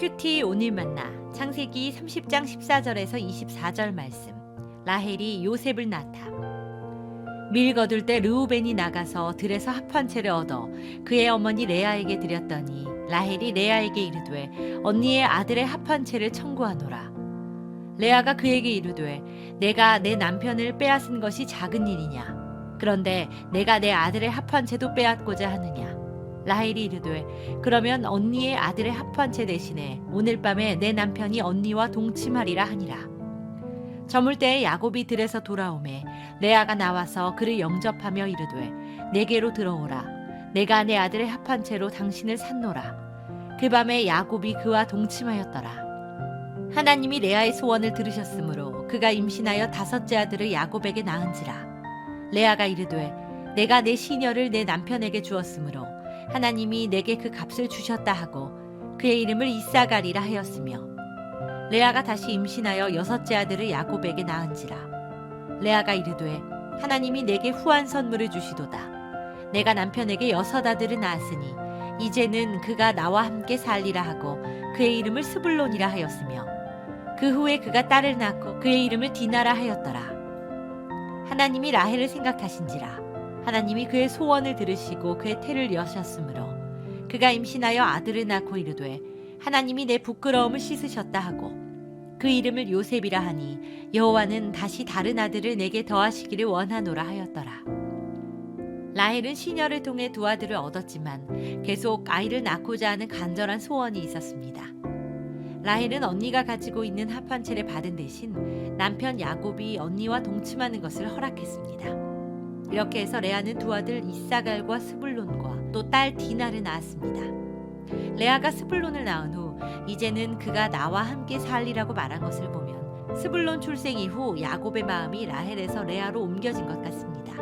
큐티 오늘 만나 창세기 30장 14절에서 24절 말씀. 라헬이 요셉을 낳다 밀 거둘 때 르우벤이 나가서 들에서 합한 채를 얻어 그의 어머니 레아에게 드렸더니 라헬이 레아에게 이르되 언니의 아들의 합한 채를 청구하노라. 레아가 그에게 이르되 내가 내 남편을 빼앗은 것이 작은 일이냐? 그런데 내가 내 아들의 합한 채도 빼앗고자 하느냐 라헬이 이르되 그러면 언니의 아들의 채 대신에 오늘 밤에 내 남편이 언니와 동침하리라 하니라. 저물 때에 야곱이 들에서 돌아오매 레아가 나와서 그를 영접하며 이르되 내게로 들어오라. 내가 내 아들의 합한 채로 당신을 산노라. 그 밤에 야곱이 그와 동침하였더라. 하나님이 레아의 소원을 들으셨으므로 그가 임신하여 다섯째 아들을 야곱에게 낳은지라. 레아가 이르되 내가 내 시녀를 내 남편에게 주었으므로 하나님이 내게 그 값을 주셨다 하고 그의 이름을 이사가리라 하였으며 레아가 다시 임신하여 여섯째 아들을 야곱에게 낳은지라. 레아가 이르되 하나님이 내게 후한 선물을 주시도다. 내가 남편에게 여섯 아들을 낳았으니 이제는 그가 나와 함께 살리라 하고 그의 이름을 스불론이라 하였으며 그 후에 그가 딸을 낳고 그의 이름을 디나라 하였더라. 하나님이 라헬을 생각하신지라 하나님이 그의 소원을 들으시고 그의 태를 여셨으므로 그가 임신하여 아들을 낳고 이르되 하나님이 내 부끄러움을 씻으셨다 하고 그 이름을 요셉이라 하니 여호와는 다시 다른 아들을 내게 더하시기를 원하노라 하였더라. 라헬은 시녀를 통해 두 아들을 얻었지만 계속 아이를 낳고자 하는 간절한 소원이 있었습니다. 라헬은 언니가 가지고 있는 합한채를 받은 대신 남편 야곱이 언니와 동침하는 것을 허락했습니다. 이렇게 해서 레아는 두 아들 이사갈과 스불론과 또 딸 디나를 낳았습니다. 레아가 스불론을 낳은 후 이제는 그가 나와 함께 살리라고 말한 것을 보면 스불론 출생 이후 야곱의 마음이 라헬에서 레아로 옮겨진 것 같습니다.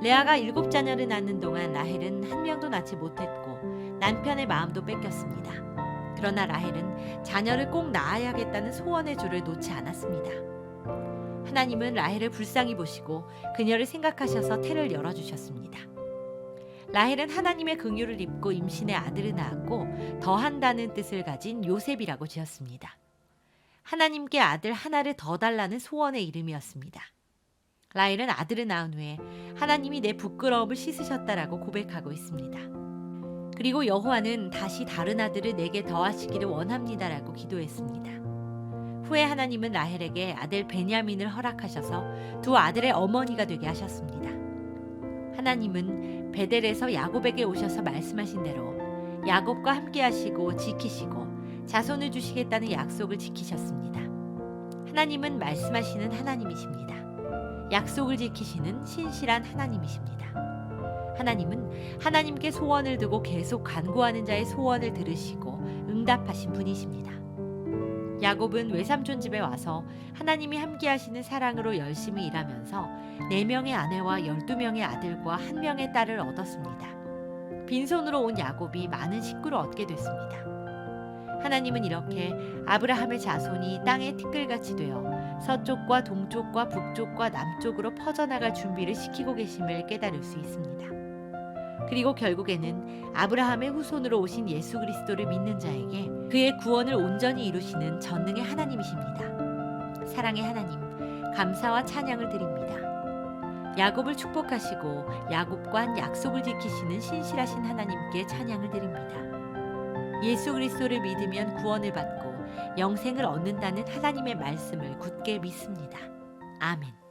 레아가 일곱 자녀를 낳는 동안 라헬은 한 명도 낳지 못했고 남편의 마음도 뺏겼습니다. 그러나 라헬은 자녀를 꼭 낳아야겠다는 소원의 줄을 놓지 않았습니다. 하나님은 라헬을 불쌍히 보시고 그녀를 생각하셔서 태를 열어주셨습니다. 라헬은 하나님의 긍휼을 입고 임신의 아들을 낳았고 더한다는 뜻을 가진 요셉이라고 지었습니다. 하나님께 아들 하나를 더 달라는 소원의 이름이었습니다. 라헬은 아들을 낳은 후에 하나님이 내 부끄러움을 씻으셨다라고 고백하고 있습니다. 그리고 여호와는 다시 다른 아들을 내게 더하시기를 원합니다라고 기도했습니다. 후에 하나님은 라헬에게 아들 베냐민을 허락하셔서 두 아들의 어머니가 되게 하셨습니다. 하나님은 베델에서 야곱에게 오셔서 말씀하신 대로 야곱과 함께 하시고 지키시고 자손을 주시겠다는 약속을 지키셨습니다. 하나님은 말씀하시는 하나님이십니다. 약속을 지키시는 신실한 하나님이십니다. 하나님은 하나님께 소원을 두고 계속 간구하는 자의 소원을 들으시고 응답하신 분이십니다. 야곱은 외삼촌 집에 와서 하나님이 함께 하시는 사랑으로 열심히 일하면서 네 명의 아내와 열두 명의 아들과 한 명의 딸을 얻었습니다. 빈손으로 온 야곱이 많은 식구를 얻게 됐습니다. 하나님은 이렇게 아브라함의 자손이 땅의 티끌같이 되어 서쪽과 동쪽과 북쪽과 남쪽으로 퍼져나갈 준비를 시키고 계심을 깨달을 수 있습니다. 그리고 결국에는 아브라함의 후손으로 오신 예수 그리스도를 믿는 자에게 그의 구원을 온전히 이루시는 전능의 하나님이십니다. 사랑의 하나님, 감사와 찬양을 드립니다. 야곱을 축복하시고 야곱과 한 약속을 지키시는 신실하신 하나님께 찬양을 드립니다. 예수 그리스도를 믿으면 구원을 받고 영생을 얻는다는 하나님의 말씀을 굳게 믿습니다. 아멘.